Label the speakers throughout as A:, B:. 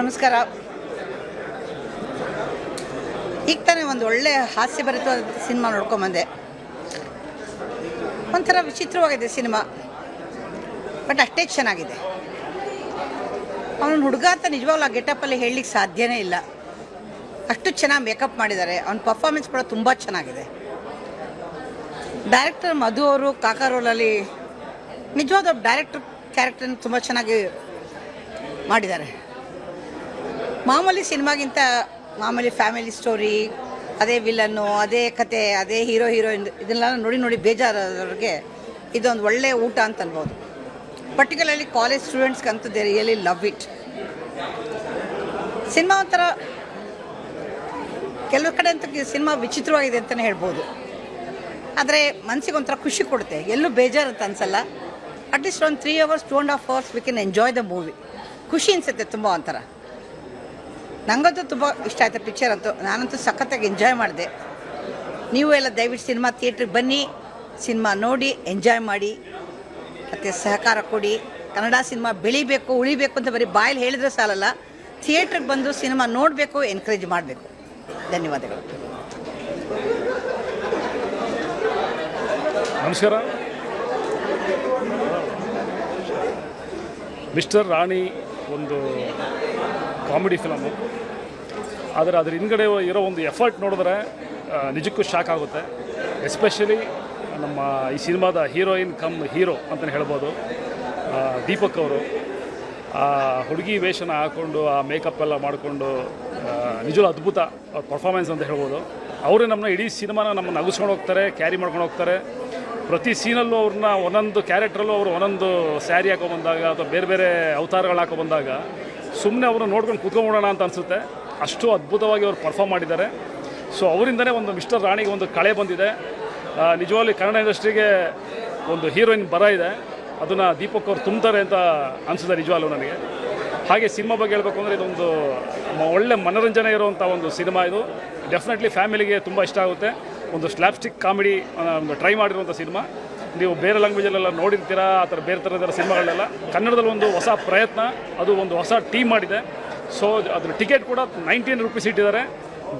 A: ನಮಸ್ಕಾರ. ಈಗ ತಾನೇ ಒಂದು ಒಳ್ಳೆ ಹಾಸ್ಯಭರಿತವಾದ ಸಿನಿಮಾ ನೋಡ್ಕೊಂಬಂದೆ ಒಂಥರ ವಿಚಿತ್ರವಾಗಿದೆ ಸಿನಿಮಾ. ಬಟ್ ಅಷ್ಟೇ ಚೆನ್ನಾಗಿದೆ ಅವನ ಹುಡುಗ ಅಂತ ನಿಜವಾಗ್ಲೂ ಆ ಗೆಟಪ್ಪಲ್ಲಿ ಹೇಳಲಿಕ್ಕೆ ಸಾಧ್ಯನೇ ಇಲ್ಲ. ಅಷ್ಟು ಚೆನ್ನಾಗಿ ಮೇಕಪ್ ಮಾಡಿದ್ದಾರೆ. ಅವನ ಪರ್ಫಾರ್ಮೆನ್ಸ್ ಕೂಡ ತುಂಬ ಚೆನ್ನಾಗಿದೆ. ಡೈರೆಕ್ಟರ್ ಮಧು ಅವರು, ಕಾಕಾ ರೋಲಲ್ಲಿ ನಿಜವಾದ ಡೈರೆಕ್ಟರ್ ಕ್ಯಾರೆಕ್ಟರ್ನ ತುಂಬ ಚೆನ್ನಾಗಿ ಮಾಡಿದ್ದಾರೆ. ಮಾಮೂಲಿ ಸಿನಿಮಾಗಿಂತ ಮಾಮೂಲಿ ಫ್ಯಾಮಿಲಿ ಸ್ಟೋರಿ, ಅದೇ ವಿಲನ್ನು, ಅದೇ ಕತೆ, ಅದೇ ಹೀರೋ, ಹೀರೋಯಿನ್ ಇದನ್ನೆಲ್ಲ ನೋಡಿ ನೋಡಿ ಬೇಜಾರಾದವ್ರಿಗೆ ಇದೊಂದು ಒಳ್ಳೆಯ ಊಟ ಅಂತ ಅನ್ಬೋದು. ಪರ್ಟಿಕ್ಯುಲರ್ಲಿ ಕಾಲೇಜ್ ಸ್ಟೂಡೆಂಟ್ಸ್ಗಂತೂ they really love it cinema ಒಂಥರ ಕೆಲವು ಕಡೆ ಅಂತ ಸಿನಿಮಾ ವಿಚಿತ್ರವಾಗಿದೆ ಅಂತಲೇ ಹೇಳ್ಬೋದು. ಆದರೆ ಮನಸ್ಸಿಗೆ ಒಂಥರ ಖುಷಿ ಕೊಡುತ್ತೆ. ಎಲ್ಲೂ ಬೇಜಾರು ಅಂತ ಅನ್ಸಲ್ಲ. ಅಟ್ಲೀಸ್ಟ್ ಒಂದು three hours two and half hours we can enjoy the movie ಖುಷಿ ಅನಿಸುತ್ತೆ ತುಂಬ ಒಂಥರ. ನನಗಂತೂ ತುಂಬ ಇಷ್ಟ ಆಯಿತು ಪಿಕ್ಚರ್ ಅಂತೂ. ನಾನಂತೂ ಸಖತ್ತಾಗಿ ಎಂಜಾಯ್ ಮಾಡಿದೆ. ನೀವು ಎಲ್ಲ ದಯವಿಟ್ಟು ಸಿನಿಮಾ ಥಿಯೇಟ್ರಿಗೆ ಬನ್ನಿ, ಸಿನಿಮಾ ನೋಡಿ ಎಂಜಾಯ್ ಮಾಡಿ, ಮತ್ತು ಸಹಕಾರ ಕೊಡಿ. ಕನ್ನಡ ಸಿನಿಮಾ ಬೆಳಿಬೇಕು, ಉಳಿಬೇಕು ಅಂತ ಬರೀ ಬಾಯಲ್ಲಿ ಹೇಳಿದ್ರೆ ಸಾಲಲ್ಲ. ಥಿಯೇಟ್ರಿಗೆ ಬಂದು ಸಿನಿಮಾ ನೋಡಬೇಕು ಎನ್ಕರೇಜ್ ಮಾಡಬೇಕು. ಧನ್ಯವಾದಗಳು.
B: ನಮಸ್ಕಾರ. ಮಿಸ್ಟರ್ ರಾಣಿ ಒಂದು ಕಾಮಿಡಿ ಫಿಲಮು ಆದರೆ ಅದ್ರ ಹಿಂದ್ಗಡೆ ಇರೋ ಒಂದು ಎಫರ್ಟ್ ನೋಡಿದ್ರೆ ನಿಜಕ್ಕೂ ಶಾಕ್ ಆಗುತ್ತೆ. ಎಸ್ಪೆಷಲಿ ನಮ್ಮ ಈ ಸಿನಿಮಾದ ಹೀರೋಯಿನ್ ಕಮ್ ಹೀರೋ ಅಂತಲೇ ಹೇಳ್ಬೋದು. ದೀಪಕ್ ಅವರು. ಆ, ಹುಡುಗಿ ವೇಷನ ಹಾಕ್ಕೊಂಡು ಆ ಮೇಕಪ್ ಎಲ್ಲ ಮಾಡಿಕೊಂಡು ನಿಜವೂ ಅದ್ಭುತ ಪರ್ಫಾರ್ಮೆನ್ಸ್ ಅಂತ ಹೇಳ್ಬೋದು. ಅವರೇ ನಮ್ಮನ್ನ ಇಡೀ ಸಿನಿಮಾನ ನಮ್ಮನ್ನು ನಗಿಸ್ಕೊಂಡು ಹೋಗ್ತಾರೆ ಕ್ಯಾರಿ ಮಾಡ್ಕೊಂಡು ಹೋಗ್ತಾರೆ. ಪ್ರತಿ ಸೀನಲ್ಲೂ ಅವ್ರನ್ನ ಒಂದೊಂದು ಕ್ಯಾರೆಕ್ಟ್ರಲ್ಲೂ ಅವರು ಒಂದೊಂದು ಸ್ಯಾರಿ ಹಾಕೊಂಬಂದಾಗ ಅಥವಾ ಬೇರೆ ಬೇರೆ ಅವತಾರಗಳು ಹಾಕೊಂಬಂದಾಗ ಸುಮ್ಮನೆ ಅವರು ನೋಡ್ಕೊಂಡು ಕುತ್ಕೊಂಡ್ಬಿಡೋಣ ಅಂತ ಅನಿಸುತ್ತೆ. ಅಷ್ಟು ಅದ್ಭುತವಾಗಿ ಅವರು ಪರ್ಫಾರ್ಮ್ ಮಾಡಿದ್ದಾರೆ. ಸೊ ಅವರಿಂದನೇ ಒಂದು ಮಿಸ್ಟರ್ ರಾಣಿಗೆ ಒಂದು ಕಳೆ ಬಂದಿದೆ. ನಿಜವಾಗಿ ಕನ್ನಡ ಇಂಡಸ್ಟ್ರಿಗೆ ಒಂದು ಹೀರೋಯಿನ್ ಬರ ಇದೆ. ಅದನ್ನು ದೀಪಕ್ ಅವ್ರು ತುಂಬ್ತಾರೆ ಅಂತ ಅನಿಸುತ್ತೆ ನಿಜವಾಗ್ಲೂ ನನಗೆ. ಹಾಗೆ ಸಿನಿಮಾ ಬಗ್ಗೆ ಹೇಳಬೇಕು ಅಂದರೆ ಇದೊಂದು ಒಳ್ಳೆ ಮನೋರಂಜನೆ ಇರುವಂಥ ಒಂದು ಸಿನಿಮಾ ಇದು. ಡೆಫಿನೆಟ್ಲಿ ಫ್ಯಾಮಿಲಿಗೆ ತುಂಬ ಇಷ್ಟ ಆಗುತ್ತೆ. ಒಂದು ಸ್ಲ್ಯಾಪ್ಸ್ಟಿಕ್ ಕಾಮಿಡಿ ಒಂದು ಟ್ರೈ ಮಾಡಿರುವಂಥ ಸಿನಿಮಾ. ನೀವು ಬೇರೆ ಲ್ಯಾಂಗ್ವೇಜಲ್ಲೆಲ್ಲ ನೋಡಿರ್ತೀರಾ? ಆ ಥರ ಬೇರೆ ಥರದ ಸಿನಿಮಾಗಳೆಲ್ಲ ಕನ್ನಡದಲ್ಲಿ ಒಂದು ಹೊಸ ಪ್ರಯತ್ನ, ಅದು ಒಂದು ಹೊಸ ಟೀಮ್ ಮಾಡಿದೆ. ಸೊ ಅದ್ರ ಟಿಕೆಟ್ ಕೂಡ ನೈನ್ಟೀನ್ ರುಪೀಸ್ ಇಟ್ಟಿದ್ದಾರೆ.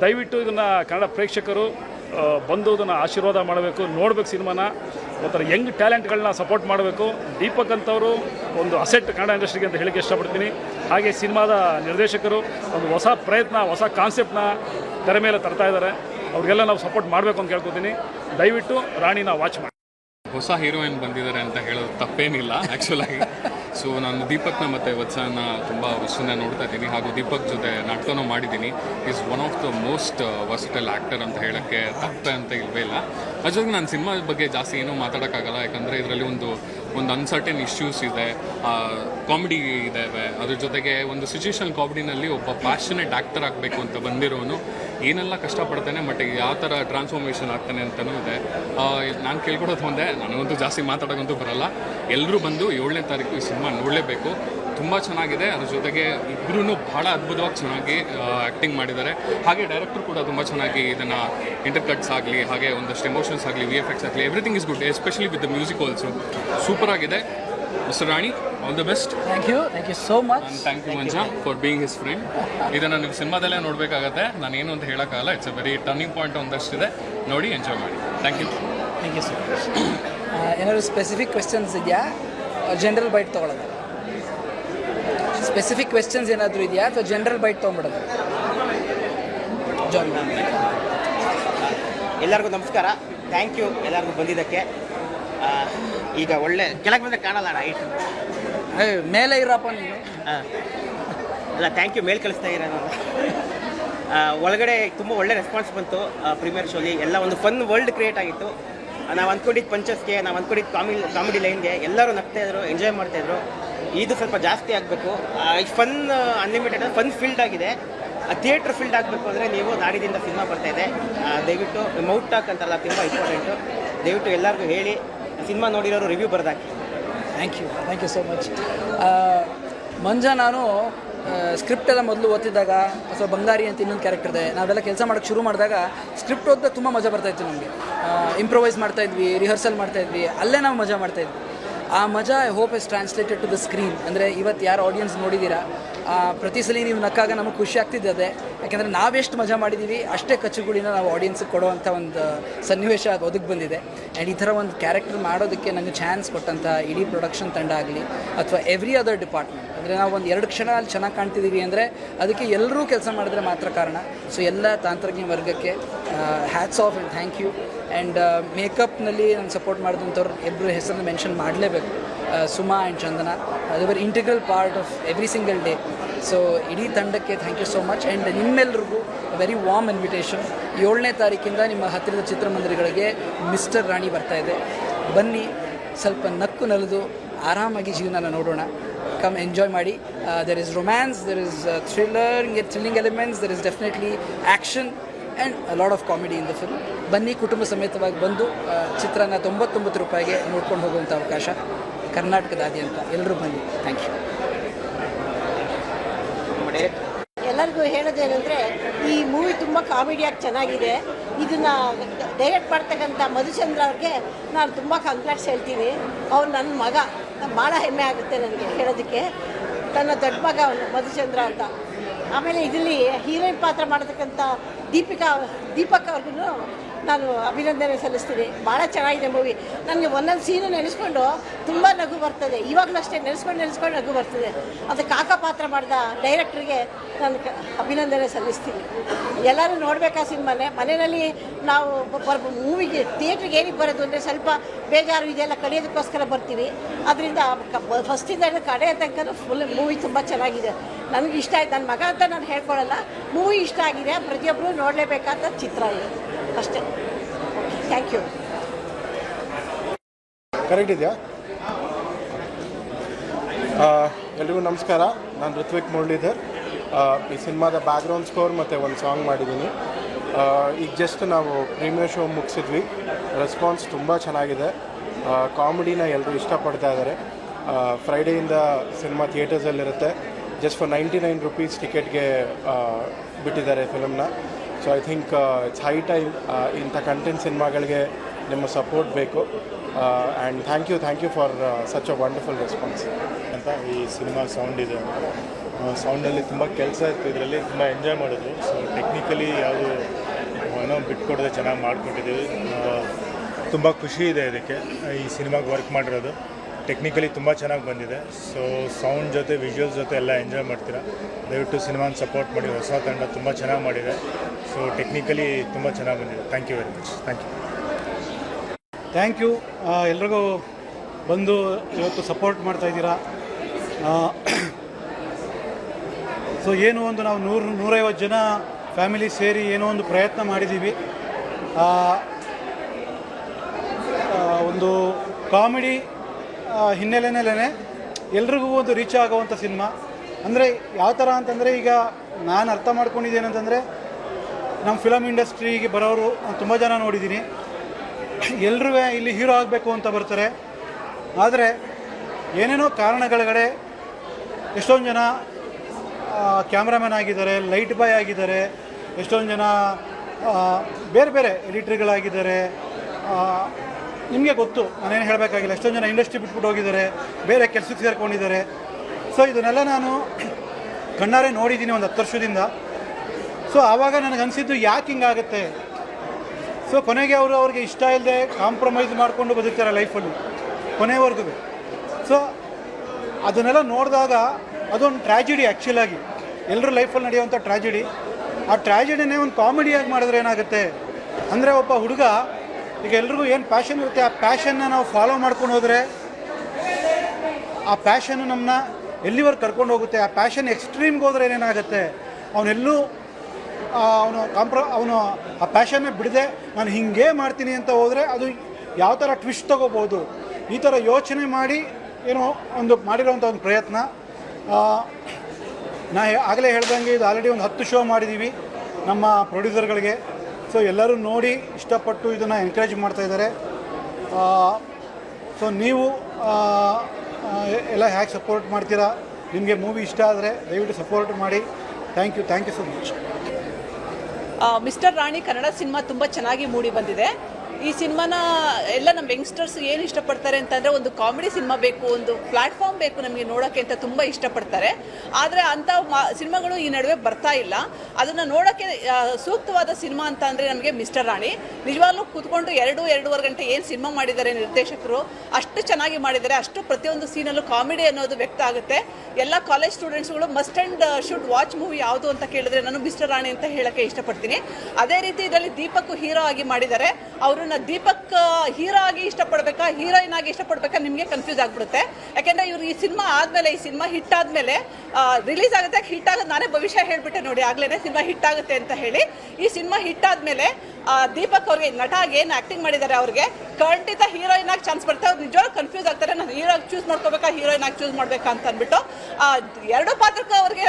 B: ದಯವಿಟ್ಟು ಇದನ್ನು ಕನ್ನಡ ಪ್ರೇಕ್ಷಕರು ಬಂದು ಇದನ್ನು ಆಶೀರ್ವಾದ ಮಾಡಬೇಕು, ನೋಡಬೇಕು ಸಿನಿಮಾನ. ಒಂಥರ ಯಂಗ್ ಟ್ಯಾಲೆಂಟ್ಗಳನ್ನ ಸಪೋರ್ಟ್ ಮಾಡಬೇಕು. ದೀಪಕ್ ಅಂತವರು ಒಂದು ಅಸೆಟ್ ಕನ್ನಡ ಇಂಡಸ್ಟ್ರಿಗೆ ಅಂತ ಹೇಳಿಕ್ಕೆ ಇಷ್ಟಪಡ್ತೀನಿ. ಹಾಗೆ ಸಿನಿಮಾದ ನಿರ್ದೇಶಕರು ಒಂದು ಹೊಸ ಪ್ರಯತ್ನ, ಹೊಸ ಕಾನ್ಸೆಪ್ಟ್ನ ತೆರೆ ಮೇಲೆ ತರ್ತಾ ಇದ್ದಾರೆ. ಅವ್ರಿಗೆಲ್ಲ ನಾವು ಸಪೋರ್ಟ್ ಮಾಡಬೇಕು ಅಂತ ಕೇಳ್ಕೊತೀನಿ. ದಯವಿಟ್ಟು ರಾಣಿನ ವಾಚ್ ಮಾಡಿ.
C: ಹೊಸ ಹೀರೋಯಿನ್ ಬಂದಿದ್ದಾರೆ ಅಂತ ಹೇಳೋದು ತಪ್ಪೇನಿಲ್ಲ. ಆ್ಯಕ್ಚುಲಾಗಿ ಸೊ ನಾನು ದೀಪಕ್ನ ಮತ್ತು ವತ್ಸನ ತುಂಬ ವರ್ಷದಿಂದ ನೋಡ್ತಾ ಇದ್ದೀನಿ. ಹಾಗೂ ದೀಪಕ್ ಜೊತೆ ನಾಟಕನೂ ಮಾಡಿದ್ದೀನಿ. Is one of the most versatile actor ಅಂತ ಹೇಳೋಕ್ಕೆ ತಪ್ಪೆ ಅಂತ ಇಲ್ವೇ ಇಲ್ಲ. ಅದ್ರ ನಾನು ಸಿನಿಮಾ ಬಗ್ಗೆ ಜಾಸ್ತಿ ಏನೂ ಮಾತಾಡೋಕ್ಕಾಗಲ್ಲ. ಯಾಕಂದರೆ ಇದರಲ್ಲಿ ಒಂದು ಒಂದು ಅನ್ಸರ್ಟನ್ ಇಶ್ಯೂಸ್ ಇದೆ. ಕಾಮಿಡಿ ಇದ್ದಾವೆ ಅದ್ರ ಜೊತೆಗೆ ಒಂದು ಸಿಚುವೇಶನ್ ಕಾಮಿಡಿನಲ್ಲಿ ಒಬ್ಬ ಪ್ಯಾಷನೇಟ್ ಆ್ಯಕ್ಟರ್ ಆಗಬೇಕು ಅಂತ ಬಂದಿರೋನು. ಏನೆಲ್ಲ ಕಷ್ಟಪಡ್ತಾನೆ ಬಟ್ ಯಾವ ಥರ ಟ್ರಾನ್ಸ್ಫಾರ್ಮೇಷನ್ ಆಗ್ತಾನೆ ಅಂತಲೂ ಇದೆ. ನಾನು ಕೇಳ್ಕೊಡೋದು ಒಂದೇ ನನಗಂತೂ ಜಾಸ್ತಿ ಮಾತಾಡೋಕ್ಕಂತೂ ಬರಲ್ಲ. ಎಲ್ಲರೂ ಬಂದು ಏಳನೇ ತಾರೀಕು ಈ ಸಿನಿಮಾ ನೋಡಲೇಬೇಕು. ತುಂಬ ಚೆನ್ನಾಗಿದೆ, ಅದ್ರ ಜೊತೆಗೆ ಇಬ್ಬರೂ ಭಾಳ ಅದ್ಭುತವಾಗಿ ಚೆನ್ನಾಗಿ ಆ್ಯಕ್ಟಿಂಗ್ ಮಾಡಿದ್ದಾರೆ. ಹಾಗೆ ಡೈರೆಕ್ಟರ್ ಕೂಡ ತುಂಬ ಚೆನ್ನಾಗಿ ಇದನ್ನು ಇಂಟರ್ಕಟ್ಸ್ ಆಗಲಿ, ಹಾಗೆ ಒಂದಷ್ಟು ಎಮೋಷನ್ಸ್ ಆಗಲಿ ವಿ ಎಫ್ ಎಕ್ಸ್ ಆಗಲಿ everything is good especially with the music also super ಆಗಿದೆ. Mister Rani all the best
D: thank you thank you so much
C: thank you Manja for being his friend ಇದನ್ನು ನೀವು ಸಿನಿಮಾದಲ್ಲೇ ನೋಡಬೇಕಾಗತ್ತೆ. ನಾನು ಏನು ಅಂತ ಹೇಳೋಕ್ಕಾಗಲ್ಲ. It's a very turning point ಒಂದಷ್ಟಿದೆ ನೋಡಿ ಎಂಜಾಯ್ ಮಾಡಿ. Thank you
D: thank you so much ಏನಾದರೂ ಸ್ಪೆಸಿಫಿಕ್ ಕ್ವೆಶನ್ಸ್ ಇದೆಯಾ? ಜನರಲ್ ಬೈಟ್ ತೊಗೊಳ್ಳೋದು? ಸ್ಪೆಸಿಫಿಕ್ ಕ್ವೆಶನ್ಸ್ ಏನಾದರೂ ಇದೆಯಾ? ಅಥವಾ ಜನರಲ್ ಬೈಟ್ ತೊಗೊಂಬಿಡೋದು ಜಾನ್
E: ಎಲ್ಲರಿಗೂ ನಮಸ್ಕಾರ. ಥ್ಯಾಂಕ್ ಯು ಎಲ್ಲರಿಗೂ ಬಂದಿದ್ದಕ್ಕೆ. ಆ, ಈಗ ಒಳ್ಳೆ ಕೆಳಗೆ ಬಂದ್ರೆ ಕಾಣಲ್ಲ ಹೈಟ್
D: ಏ ಮೇಲೆ ಇರಪ್ಪ ನೀನು.
E: ಅಲ್ಲ ಥ್ಯಾಂಕ್ ಯು ಮೇಲ್ ಕಳಿಸ್ತಾ ಇರೋ ನಾನು ಆ, ಒಳಗಡೆ ತುಂಬ ಒಳ್ಳೆ ರೆಸ್ಪಾನ್ಸ್ ಬಂತು ಪ್ರೀಮಿಯರ್ ಶೋಲಿ ಎಲ್ಲ ಒಂದು ಫನ್ ವರ್ಲ್ಡ್ ಕ್ರಿಯೇಟ್ ಆಗಿತ್ತು. ನಾವು ಅಂದ್ಕೊಂಡಿದ್ದು ಪಂಚಸ್ಗೆ ನಾವು ಅಂದ್ಕೊಂಡಿದ್ದು ಕಾಮಿ ಕಾಮಿಡಿ ಲೈನ್ಗೆ ಎಲ್ಲರೂ ನಗ್ತಾ ಇದ್ರು ಎಂಜಾಯ್ ಮಾಡ್ತಾಯಿದ್ರು ಇದು ಸ್ವಲ್ಪ ಜಾಸ್ತಿ ಆಗಬೇಕು. ಫನ್ ಅನ್ಲಿಮಿಟೆಡ್ ಫನ್ ಫೀಲ್ಡ್ ಆಗಿದೆ. ಥಿಯೇಟ್ರ್ ಫೀಲ್ಡ್ ಆಗಬೇಕು ಅಂದರೆ ನೀವು ನಾಡಿದಿಂದ ಸಿನಿಮಾ ಬರ್ತಾ ಇದೆ. ಆ, ದಯವಿಟ್ಟು ಮೌಟ್ ಟಾಕ್ ಅಂತಾರಲ್ಲ ತುಂಬ ಇಂಪಾರ್ಟೆಂಟು ದಯವಿಟ್ಟು ಎಲ್ಲರಿಗೂ ಹೇಳಿ ಸಿನಿಮಾ ನೋಡಿರೋರು review ಬರ್ದಾಕಿ.
D: Thank you thank you so much Manja, ನಾನು ಸ್ಕ್ರಿಪ್ಟ್ ಎಲ್ಲ ಮೊದಲು ಓದ್ತಿದ್ದಾಗ, ಅಥವಾ ಬಂಗಾರಿ ಅಂತ ಇನ್ನೊಂದು ಕ್ಯಾರೆಕ್ಟರ್ ಇದೆ, ನಾವೆಲ್ಲ ಕೆಲಸ ಮಾಡೋಕ್ಕೆ ಶುರು ಮಾಡಿದಾಗ ಸ್ಕ್ರಿಪ್ಟ್ ಓದಿದಾಗ ತುಂಬ ಮಜಾ ಬರ್ತಾಯಿತ್ತು ನಮಗೆ. ಇಂಪ್ರೊವೈಸ್ ಮಾಡ್ತಾಯಿದ್ವಿ ರಿಹರ್ಸಲ್ ಮಾಡ್ತಾಯಿದ್ವಿ ಅಲ್ಲೇ ನಾವು ಮಜಾ ಮಾಡ್ತಾಯಿದ್ವಿ ಆ ಮಜಾ I hope is translated to the screen ಅಂದರೆ ಇವತ್ತು ಯಾರು ಆಡಿಯನ್ಸ್ ನೋಡಿದ್ದೀರಾ ಪ್ರತಿ ಸಲ ನೀವು ನಕ್ಕಾಗ ನಮಗೆ ಖುಷಿ ಆಗ್ತಿದ್ದದೆ ಯಾಕೆಂದರೆ ನಾವೆಷ್ಟು ಮಜಾ ಮಾಡಿದ್ದೀವಿ ಅಷ್ಟೇ ಕಚ್ಚುಗುಳಿನ ನಾವು ಆಡಿಯನ್ಸಿಗೆ ಕೊಡುವಂಥ ಒಂದು ಸನ್ನಿವೇಶ ಅದು ಒದಗಿ ಬಂದಿದೆ. ಆ್ಯಂಡ್ ಈ ಥರ ಒಂದು ಕ್ಯಾರೆಕ್ಟರ್ ಮಾಡೋದಕ್ಕೆ ನನಗೆ ಚಾನ್ಸ್ ಕೊಟ್ಟಂಥ ಇಡೀ ಪ್ರೊಡಕ್ಷನ್ ತಂಡ ಆಗಲಿ ಅಥವಾ ಎವ್ರಿ ಅದರ್ ಡಿಪಾರ್ಟ್ಮೆಂಟ್ ಅಂದರೆ ನಾವು ಒಂದು ಎರಡು ಕ್ಷಣ ಅಲ್ಲಿ ಚೆನ್ನಾಗಿ ಕಾಣ್ತಿದ್ದೀವಿ ಅಂದರೆ ಅದಕ್ಕೆ ಎಲ್ಲರೂ ಕೆಲಸ ಮಾಡಿದ್ರೆ ಮಾತ್ರ ಕಾರಣ. ಸೊ ಎಲ್ಲ ತಾಂತ್ರಿಕ ವರ್ಗಕ್ಕೆ hats off and thank you and ಮೇಕಪ್ನಲ್ಲಿ ನಾನು ಸಪೋರ್ಟ್ ಮಾಡಿದಂಥವ್ರು ಇಬ್ಬರು ಹೆಸರನ್ನು ಮೆನ್ಷನ್ ಮಾಡಲೇಬೇಕು. Suma and Chandana. ಅದವರ್ integral part of every single day so ಇಡೀ ತಂಡಕ್ಕೆ thank you so much and ನಿಮ್ಮೆಲ್ಲರಿಗೂ ವೆರಿ ವಾಮ್ ಇನ್ವಿಟೇಷನ್ ಏಳನೇ ತಾರೀಕಿಂದ ನಿಮ್ಮ ಹತ್ತಿರದ ಚಿತ್ರಮಂದಿರಗಳಿಗೆ ಮಿಸ್ಟರ್ ರಾಣಿ ಬರ್ತಾ ಇದೆ. ಬನ್ನಿ ಸ್ವಲ್ಪ ನಕ್ಕು ನಲಿದು ಆರಾಮಾಗಿ ಜೀವನನ ನೋಡೋಣ. ಕಮ್ ಎಂಜಾಯ್ ಮಾಡಿ. There is romance there is thriller thrilling elements there is definitely action and load of comedy in the film ಬನ್ನಿ ಕುಟುಂಬ ಸಮೇತವಾಗಿ ಬಂದು ಆ, ಚಿತ್ರನ ತೊಂಬತ್ತೊಂಬತ್ತು ರೂಪಾಯಿಗೆ ನೋಡ್ಕೊಂಡು ಹೋಗುವಂಥ ಅವಕಾಶ ಕರ್ನಾಟಕದಾದ್ಯಂತ. ಎಲ್ಲರೂ ಬನ್ನಿ. ಥ್ಯಾಂಕ್ ಯು
F: ಎಲ್ಲರಿಗೂ ಹೇಳೋದೇನೆಂದರೆ, ಈ ಮೂವಿ ತುಂಬ ಕಾಮಿಡಿಯಾಗಿ ಚೆನ್ನಾಗಿದೆ. ಇದನ್ನು ಡೈರೆಕ್ಟ್ ಮಾಡ್ತಕ್ಕಂಥ ಮಧುಚಂದ್ರ ಅವ್ರಿಗೆ ನಾನು ತುಂಬ ಕಂಗ್ರಾಟ್ಸ್ ಹೇಳ್ತೀನಿ. ಅವ್ರು ನನ್ನ ಮಗ. ಭಾಳ ಹೆಮ್ಮೆ ಆಗುತ್ತೆ ನನಗೆ ಹೇಳೋದಕ್ಕೆ. ತನ್ನ ದೊಡ್ಡ ಮಗ ಅವನು, ಮಧುಚಂದ್ರ ಅಂತ. ಆಮೇಲೆ ಇದರಲ್ಲಿ ಹೀರೋಯಿನ್ ಪಾತ್ರ ಮಾಡತಕ್ಕಂಥ ದೀಪಿಕಾ, ದೀಪಕ್ ಅವ್ರಿಗೂ ನಾನು ಅಭಿನಂದನೆ ಸಲ್ಲಿಸ್ತೀನಿ. ಭಾಳ ಚೆನ್ನಾಗಿದೆ ಮೂವಿ ನನಗೆ ಒಂದೊಂದು ಸೀನು ನೆನೆಸ್ಕೊಂಡು ತುಂಬ ನಗು ಬರ್ತದೆ. ಇವಾಗಲೂ ಅಷ್ಟೇ ನೆನೆಸ್ಕೊಂಡು ನೆನೆಸ್ಕೊಂಡು ನಗು ಬರ್ತದೆ. ಅದು ಕಾಕ ಪಾತ್ರ ಮಾಡಿದ ಡೈರೆಕ್ಟ್ರಿಗೆ ನಾನು ಅಭಿನಂದನೆ ಸಲ್ಲಿಸ್ತೀನಿ. ಎಲ್ಲರೂ ನೋಡಬೇಕಾ ಸಿನಿಮಾನೆ? ಮನೆಯಲ್ಲಿ ನಾವು ಬರ್ ಮೂವಿಗೆ ಥಿಯೇಟ್ರಿಗೆ ಏನಕ್ಕೆ ಬರೋದು ಅಂದರೆ ಸ್ವಲ್ಪ ಬೇಜಾರು ಇದೆಲ್ಲ ಕಡಿಯೋದಕ್ಕೋಸ್ಕರ ಬರ್ತೀವಿ. ಅದರಿಂದ ಫಸ್ಟಿಂದ ಕಡೆಯ ತನಕ ಫುಲ್ ಮೂವಿ ತುಂಬ ಚೆನ್ನಾಗಿದೆ. ನನಗೆ ಇಷ್ಟ ಆಯ್ತು. ನನ್ನ ಮಗ ಅಂತ ನಾನು ಹೇಳ್ಕೊಳ್ಳಲ್ಲ ಮೂವಿ ಇಷ್ಟ ಆಗಿದೆ. ಪ್ರತಿಯೊಬ್ಬರು ನೋಡಲೇಬೇಕಾದ ಚಿತ್ರ ಇದು. ಅಷ್ಟೇ. ಥ್ಯಾಂಕ್ ಯು
G: ಕರೆಕ್ಟ್ ಇದೆಯಾ? ಎಲ್ರಿಗೂ ನಮಸ್ಕಾರ. ನಾನು ಋತ್ವಿಕ್ ಮುರಳೀಧರ್. ಈ ಸಿನಿಮಾದ ಬ್ಯಾಕ್ಗ್ರೌಂಡ್ ಸ್ಕೋರ್ ಮತ್ತು ಒಂದು ಸಾಂಗ್ ಮಾಡಿದ್ದೀನಿ ಈಗ ಜಸ್ಟ್ ನಾವು ಪ್ರೀಮಿಯರ್ ಶೋ ಮುಗಿಸಿದ್ವಿ. ರೆಸ್ಪಾನ್ಸ್ ತುಂಬ ಚೆನ್ನಾಗಿದೆ. ಕಾಮಿಡಿನ ಎಲ್ಲರೂ ಇಷ್ಟಪಡ್ತಾ ಇದ್ದಾರೆ ಫ್ರೈಡೆಯಿಂದ cinema ಥಿಯೇಟರ್ಸಲ್ಲಿರುತ್ತೆ just for ninety nine rupees ಟಿಕೆಟ್ಗೆ ಬಿಟ್ಟಿದ್ದಾರೆ ಫಿಲಮ್ನ so I think it's high time ಇಂಥ ಕಂಟೆಂಟ್ ಸಿನಿಮಾಗಳಿಗೆ ನಿಮ್ಮ ಸಪೋರ್ಟ್ ಬೇಕು. And thank you thank you for such a wonderful response
H: ಅಂತ ಈ ಸಿನಿಮಾ ಸೌಂಡ್ ಇದೆ. ಸೌಂಡಲ್ಲಿ ತುಂಬ ಕೆಲಸ ಇತ್ತು. ಇದರಲ್ಲಿ ತುಂಬ ಎಂಜಾಯ್ ಮಾಡಿದ್ರು ಸೊ ಟೆಕ್ನಿಕಲಿ ಯಾವುದು, ಏನೋ ಬಿಟ್ಕೊಡದೆ ಚೆನ್ನಾಗಿ ಮಾಡಿಕೊಟ್ಟಿದ್ದೀವಿ. ತುಂಬ ಖುಷಿ ಇದೆ ಇದಕ್ಕೆ. ಈ ಸಿನಿಮಾಗೆ ವರ್ಕ್ ಮಾಡಿರೋದು. ಟೆಕ್ನಿಕಲಿ ತುಂಬ ಚೆನ್ನಾಗಿ ಬಂದಿದೆ. ಸೊ ಸೌಂಡ್ ಜೊತೆ ವಿಜುವಲ್ ಜೊತೆ ಎಲ್ಲ ಎಂಜಾಯ್ ಮಾಡ್ತೀರಾ? ದಯವಿಟ್ಟು ಸಿನಿಮಾನ ಸಪೋರ್ಟ್ ಮಾಡಿ, ಹೊಸ ತಂಡ ತುಂಬ ಚೆನ್ನಾಗಿ ಮಾಡಿದೆ. ಸೊ ಟೆಕ್ನಿಕಲಿ ತುಂಬ ಚೆನ್ನಾಗಿ ಬಂದಿದೆ. Thank you very much thank you
I: thank you ಎಲ್ರಿಗೂ ಬಂದು ಇವತ್ತು ಸಪೋರ್ಟ್ ಮಾಡ್ತಾ ಇದ್ದೀರಾ? ಸೊ ಏನು ಒಂದು ನಾವು ನೂರು, ನೂರೈವತ್ತು ಜನ ಫ್ಯಾಮಿಲಿ ಸೇರಿ ಏನೋ ಒಂದು ಪ್ರಯತ್ನ ಮಾಡಿದ್ದೀವಿ. ಒಂದು ಕಾಮಿಡಿ ಹಿನ್ನೆಲೆನಲ್ಲೇ ಎಲ್ರಿಗೂ ಒಂದು ರೀಚ್ ಆಗುವಂಥ ಸಿನಿಮಾ. ಅಂದರೆ ಯಾವ ಥರ ಅಂತಂದರೆ ಈಗ ನಾನು ಅರ್ಥ ಮಾಡ್ಕೊಂಡಿದ್ದೇನೆಂತಂದರೆ ನಮ್ಮ ಫಿಲಮ್ ಇಂಡಸ್ಟ್ರಿಗೆ ಬರೋರು ತುಂಬ ಜನ ನೋಡಿದ್ದೀನಿ. ಎಲ್ಲರೂ ಇಲ್ಲಿ ಹೀರೋ ಆಗಬೇಕು ಅಂತ ಬರ್ತಾರೆ. ಆದರೆ ಏನೇನೋ ಕಾರಣಗಳಗಡೆ ಎಷ್ಟೊಂದು ಜನ ಕ್ಯಾಮ್ರಾಮನ್ ಆಗಿದ್ದಾರೆ, ಲೈಟ್ ಬಾಯ್ ಆಗಿದ್ದಾರೆ, ಎಷ್ಟೊಂದು ಜನ ಬೇರೆ ಬೇರೆ ಎಡಿಟ್ರಿಗಳಾಗಿದ್ದಾರೆ ನಿಮಗೆ ಗೊತ್ತು, ನಾನೇನು ಹೇಳಬೇಕಾಗಿಲ್ಲ. ಎಷ್ಟೊಂದು ಜನ ಇಂಡಸ್ಟ್ರಿ ಬಿಟ್ಬಿಟ್ಟು ಹೋಗಿದ್ದಾರೆ, ಬೇರೆ ಕೆಲಸಕ್ಕೆ ಸೇರ್ಕೊಂಡಿದ್ದಾರೆ. ಸೊ ಇದನ್ನೆಲ್ಲ ನಾನು ಕಣ್ಣಾರೆ ನೋಡಿದ್ದೀನಿ ಒಂದು ಹತ್ತು ವರ್ಷದಿಂದ. ಸೊ ಆವಾಗ ನನಗೆ ಅನಿಸಿದ್ದು ಯಾಕೆ ಹಿಂಗಾಗುತ್ತೆ? ಸೊ ಕೊನೆಗೆ ಅವರು ಅವ್ರಿಗೆ ಇಷ್ಟ ಇಲ್ಲದೆ ಕಾಂಪ್ರಮೈಸ್ ಮಾಡಿಕೊಂಡು ಬದುಕ್ತಾರೆ ಲೈಫಲ್ಲಿ ಕೊನೆವರೆಗೂ. ಸೊ ಅದನ್ನೆಲ್ಲ ನೋಡಿದಾಗ ಅದೊಂದು ಟ್ರ್ಯಾಜಿಡಿ ಆ್ಯಕ್ಚುಲಾಗಿ ಎಲ್ಲರೂ ಲೈಫಲ್ಲಿ ನಡೆಯುವಂಥ ಟ್ರ್ಯಾಜಿಡಿ ಆ ಟ್ರ್ಯಾಜಿಡಿನೇ ಒಂದು ಕಾಮಿಡಿಯಾಗಿ ಮಾಡಿದ್ರೆ ಏನಾಗುತ್ತೆ? ಅಂದರೆ ಒಬ್ಬ ಹುಡುಗ ಈಗ ಎಲ್ರಿಗೂ ಏನು ಪ್ಯಾಷನ್ ಇರುತ್ತೆ, ಆ ಪ್ಯಾಷನ್ನ ನಾವು ಫಾಲೋ ಮಾಡ್ಕೊಂಡು ಹೋದರೆ ಆ ಪ್ಯಾಷನ್ನು ನಮ್ಮನ್ನ ಎಲ್ಲಿವರೆಗೆ ಕರ್ಕೊಂಡು ಹೋಗುತ್ತೆ, ಆ ಪ್ಯಾಷನ್ ಎಕ್ಸ್ಟ್ರೀಮ್ಗೆ ಹೋದರೆ ಏನೇನಾಗುತ್ತೆ, ಅವನೆಲ್ಲೂ ಅವನು ಕಾಂಪ್ರ ಅವನು ಆ ಪ್ಯಾಷನ್ನ ಬಿಡದೆ, ನಾನು ಹಿಂಗೆ ಮಾಡ್ತೀನಿ ಅಂತ ಹೋದರೆ ಅದು ಯಾವ ಥರ ಟ್ವಿಸ್ಟ್ ತಗೋಬೋದು ಈ ಥರ ಯೋಚನೆ ಮಾಡಿ ಏನೋ ಒಂದು ಮಾಡಿರೋವಂಥ ಒಂದು ಪ್ರಯತ್ನ. ನಾ ಆಗಲೇ ಹೇಳ್ದಂಗೆ ಇದು ಆಲ್ರೆಡಿ ಒಂದು ಹತ್ತು ಶೋ ಮಾಡಿದ್ದೀವಿ ನಮ್ಮ ಪ್ರೊಡ್ಯೂಸರ್ಗಳಿಗೆ ಸೊ ಎಲ್ಲರೂ ನೋಡಿ ಇಷ್ಟಪಟ್ಟು ಇದನ್ನು ಎನ್ಕರೇಜ್ ಮಾಡ್ತಾ ಇದ್ದಾರೆ. ಸೊ ನೀವು ಎಲ್ಲ ಹೇಗೆ ಸಪೋರ್ಟ್ ಮಾಡ್ತೀರಾ? ನಿಮಗೆ ಮೂವಿ ಇಷ್ಟ ಆದರೆ ದಯವಿಟ್ಟು ಸಪೋರ್ಟ್ ಮಾಡಿ. Thank you thank you so much
J: mister Rani Kannada cinema ತುಂಬ ಚೆನ್ನಾಗಿ ಮೂಡಿ ಬಂದಿದೆ. ಈ ಸಿನಿಮಾನ ಎಲ್ಲ ನಮ್ಮ ಯಂಗ್ಸ್ಟರ್ಸ್ ಏನು ಇಷ್ಟಪಡ್ತಾರೆ ಅಂತಂದರೆ ಒಂದು ಕಾಮಿಡಿ ಸಿನಿಮಾ ಬೇಕು, ಒಂದು ಪ್ಲಾಟ್ಫಾರ್ಮ್ ಬೇಕು ನಮಗೆ ನೋಡೋಕ್ಕೆ ಅಂತ ತುಂಬ ಇಷ್ಟಪಡ್ತಾರೆ. ಆದರೆ ಅಂಥ ಮಾ ಸಿನಿಮಾಗಳು ಈ ನಡುವೆ ಬರ್ತಾ ಇಲ್ಲ. ಅದನ್ನು ನೋಡೋಕ್ಕೆ ಸೂಕ್ತವಾದ ಸಿನಿಮಾ ಅಂತ ಅಂದರೆ ನಮಗೆ ಮಿಸ್ಟರ್ ರಾಣಿ. ನಿಜವಾಗ್ಲೂ ಕೂತ್ಕೊಂಡು ಎರಡು, ಎರಡೂವರೆ ಗಂಟೆ ಏನು ಸಿನಿಮಾ ಮಾಡಿದ್ದಾರೆ ನಿರ್ದೇಶಕರು, ಅಷ್ಟು ಚೆನ್ನಾಗಿ ಮಾಡಿದ್ದಾರೆ, ಅಷ್ಟು ಪ್ರತಿಯೊಂದು ಸೀನಲ್ಲೂ ಕಾಮಿಡಿ ಅನ್ನೋದು ವ್ಯಕ್ತ ಆಗುತ್ತೆ. ಎಲ್ಲ college ಸ್ಟೂಡೆಂಟ್ಸ್ಗಳು must and should watch movie ಯಾವುದು ಅಂತ ಕೇಳಿದ್ರೆ ನಾನು ಮಿಸ್ಟರ್ ರಾಣಿ ಅಂತ ಹೇಳೋಕ್ಕೆ ಇಷ್ಟಪಡ್ತೀನಿ. ಅದೇ ರೀತಿ ಇದರಲ್ಲಿ ದೀಪಕ್ ಹೀರೋ ಆಗಿ ಮಾಡಿದ್ದಾರೆ. ಅವ್ರನ್ನ ದೀಪಕ್ ಹೀರೋ ಆಗಿ ಇಷ್ಟಪಡಬೇಕಾ, ಹೀರೋಯಿನ್ ಆಗಿ ಇಷ್ಟಪಡಬೇಕಾ ನಿಮಗೆ ಕನ್ಫ್ಯೂಸ್ ಆಗ್ಬಿಡುತ್ತೆ. ಯಾಕೆಂದ್ರೆ ಇವ್ರು ಈ ಸಿನಿಮಾ ಆದಮೇಲೆ, ಈ ಸಿನಿಮಾ ಹಿಟ್ ಆದಮೇಲೆ ರಿಲೀಸ್ ಆಗುತ್ತೆ ಹಿಟ್ ಆಗೋದು ನಾನೇ ಭವಿಷ್ಯ ಹೇಳ್ಬಿಟ್ಟೆ ನೋಡಿ ಆಗ್ಲೇ ಸಿನಿಮಾ ಹಿಟ್ ಆಗುತ್ತೆ ಅಂತ ಹೇಳಿ. ಈ ಸಿನಿಮಾ ಹಿಟ್ ಆದಮೇಲೆ ದೀಪಕ್ ಅವ್ರಿಗೆ ನಟ ಆಗಿ ಏನು ಆ್ಯಕ್ಟಿಂಗ್ ಮಾಡಿದ್ದಾರೆ ಅವ್ರಿಗೆ ಖಂಡಿತ ಹೀರೋಯಿನ್ ಆಗಿ ಚಾನ್ಸ್ ಬರುತ್ತೆ. ಅವ್ರು ನಿಜವಾಗ ಕನ್ಫ್ಯೂಸ್ ಆಗ್ತಾರೆ. ನಾನು ಹೀರೋ ಚೂಸ್ ಮಾಡ್ಕೋಬೇಕಾ ಹೀರೋಯಿನ್ ಆಗಿ ಚೂಸ್ ಮಾಡ್ಬೇಕಾ ಅಂತ ಅಂದ್ಬಿಟ್ಟು ಎರಡು ಪಾತ್ರಕ್ಕೆ ಅವ್ರಿಗೆ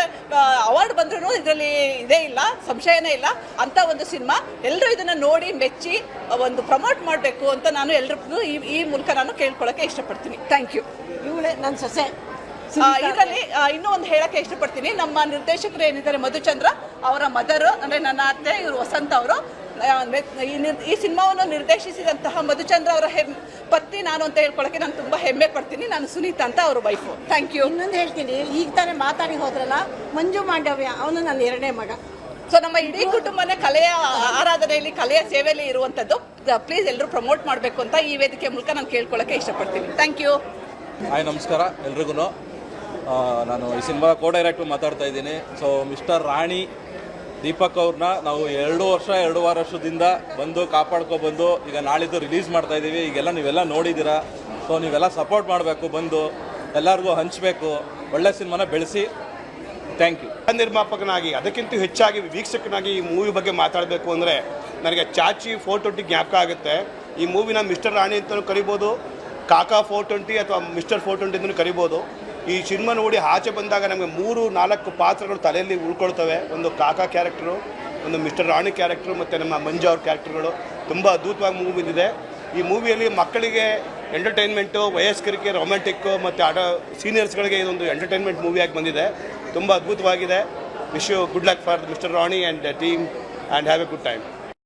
J: ಅವಾರ್ಡ್ ಬಂದ್ರೂ ಇದರಲ್ಲಿ ಇದೇ ಇಲ್ಲ ಸಂಶಯನೇ ಇಲ್ಲ. ಅಂತ ಒಂದು ಸಿನಿಮಾ ಎಲ್ಲರೂ ಇದನ್ನು ನೋಡಿ ಮೆಚ್ಚಿ ಒಂದು ಪ್ರಮೋಟ್ ಮಾಡಬೇಕು ಅಂತ ನಾನು ಎಲ್ರಿಗೂ ಈ ಈ ಮೂಲಕ ನಾನು ಕೇಳ್ಕೊಳ್ಳೋಕ್ಕೆ ಇಷ್ಟಪಡ್ತೀನಿ. ಥ್ಯಾಂಕ್ ಯು
F: ಇವಳೇ ನನ್ನ ಸೊಸೆ.
J: ಇದರಲ್ಲಿ ಇನ್ನೂ ಒಂದು ಹೇಳಕ್ಕೆ ಇಷ್ಟಪಡ್ತೀನಿ. ನಮ್ಮ ನಿರ್ದೇಶಕರು ಏನಿದ್ದಾರೆ ಮಧುಚಂದ್ರ ಅವರ ಮದರ್ ಅಂದರೆ ನನ್ನ ಅತ್ತೆ ಇವರು ವಸಂತ ಅವರು. ಈ ನಿರ್- ಈ ಸಿನಿಮಾವನ್ನು ನಿರ್ದೇಶಿಸಿದಂತಹ ಮಧುಚಂದ್ರ ಅವರ ಹೆಮ್ ಪತ್ನಿ ನಾನು ಅಂತ ಹೇಳ್ಕೊಳಕ್ಕೆ ನಾನು ತುಂಬ ಹೆಮ್ಮೆ ಪಡ್ತೀನಿ. ನಾನು ಸುನೀತಾ ಅಂತ ಅವರು ವೈಫು ಥ್ಯಾಂಕ್ ಯು
F: ಇನ್ನೊಂದು ಹೇಳ್ತೀನಿ. ಈಗ ತಾನೇ ಮಾತಾಡಿ ಹೋದ್ರಲ್ಲ ಮಂಜು ಮಾಂಡವ್ಯ ಅವನು ನನ್ನ ಎರಡನೇ ಮಗ.
J: ಸೊ ನಮ್ಮ ಇಡೀ ಕುಟುಂಬನೇ ಕಲೆಯ ಆರಾಧನೆಯಲ್ಲಿ ಕಲೆಯ ಸೇವೆಯಲ್ಲಿ ಇರುವಂಥದ್ದು ಪ್ಲೀಸ್ ಎಲ್ಲರೂ ಪ್ರಮೋಟ್ ಮಾಡಬೇಕು ಅಂತ ಈ ವೇದಿಕೆ ಮೂಲಕ ನಾನು ಕೇಳ್ಕೊಳ್ಳೋಕೆ ಇಷ್ಟಪಡ್ತೀನಿ. ಥ್ಯಾಂಕ್ ಯು
K: ಹಾಯ್ ನಮಸ್ಕಾರ. ಎಲ್ರಿಗೂ ನಾನು ಈ ಸಿನಿಮಾ ಕೋ ಡೈರೆಕ್ಟ್ ಮಾತಾಡ್ತಾ ಇದ್ದೀನಿ. ಸೊ ಮಿಸ್ಟರ್ ರಾಣಿ ದೀಪಕ್ ಅವ್ರನ್ನ ನಾವು ಎರಡು ವರ್ಷ, ಎರಡೂವರೆ ವರ್ಷದಿಂದ ಬಂದು, ಕಾಪಾಡ್ಕೊ ಬಂದು, ಈಗ ನಾಳಿದ್ದು ರಿಲೀಸ್ ಮಾಡ್ತಾ ಇದ್ದೀವಿ ಈಗೆಲ್ಲ ನೀವೆಲ್ಲ ನೋಡಿದ್ದೀರಾ. ಸೊ ನೀವೆಲ್ಲ ಸಪೋರ್ಟ್ ಮಾಡಬೇಕು, ಬಂದು, ಎಲ್ಲರಿಗೂ ಹಂಚಬೇಕು. ಒಳ್ಳೆ ಸಿನಿಮಾನ ಬೆಳೆಸಿ. ಥ್ಯಾಂಕ್ ಯು
L: ನಿರ್ಮಾಪಕನಾಗಿ, ಅದಕ್ಕಿಂತ ಹೆಚ್ಚಾಗಿ ವೀಕ್ಷಕನಾಗಿ ಈ ಮೂವಿ ಬಗ್ಗೆ ಮಾತಾಡಬೇಕು ಅಂದರೆ ನನಗೆ ಚಾಚಿ ಫೋರ್ ಟ್ವೆಂಟಿ ಜ್ಞಾಪಕ ಆಗುತ್ತೆ. ಈ ಮೂವಿನ ಮಿಸ್ಟರ್ ರಾಣಿ ಅಂತಲೂ ಕರಿಬೋದು, ಕಾಕಾ ಫೋರ್ ಟ್ವೆಂಟಿ ಅಥವಾ ಮಿಸ್ಟರ್ ಫೋರ್ ಟ್ವೆಂಟಿ ಅಂತಲೂ ಕರಿಬೋದು. ಈ ಸಿನಿಮಾ ನೋಡಿ ಆಚೆ ಬಂದಾಗ ನಮಗೆ ಮೂರು, ನಾಲ್ಕು ಪಾತ್ರಗಳು ತಲೆಯಲ್ಲಿ ಉಳ್ಕೊಳ್ತವೆ. ಒಂದು ಕಾಕಾ ಕ್ಯಾರೆಕ್ಟರು ಒಂದು ಮಿಸ್ಟರ್ ರಾಣಿ ಕ್ಯಾರೆಕ್ಟ್ರು ಮತ್ತು ನಮ್ಮ ಮಂಜು ಅವ್ರ ಕ್ಯಾರೆಕ್ಟರ್ಗಳು ತುಂಬ ಅದ್ಭುತವಾಗಿ ಮೂವಿ ಬಂದಿದೆ. ಈ ಮೂವಿಯಲ್ಲಿ ಮಕ್ಕಳಿಗೆ ಎಂಟರ್ಟೈನ್ಮೆಂಟು ವಯಸ್ಕರಿಗೆ ರೊಮ್ಯಾಂಟಿಕ್ಕು ಮತ್ತು ಆಟ ಸೀನಿಯರ್ಸ್ಗಳಿಗೆ ಇದೊಂದು ಎಂಟರ್ಟೈನ್ಮೆಂಟ್ ಮೂವಿಯಾಗಿ ಬಂದಿದೆ. ತುಂಬ ಅದ್ಭುತವಾಗಿದೆ. Wish you good luck for mister Rani and team and have a good time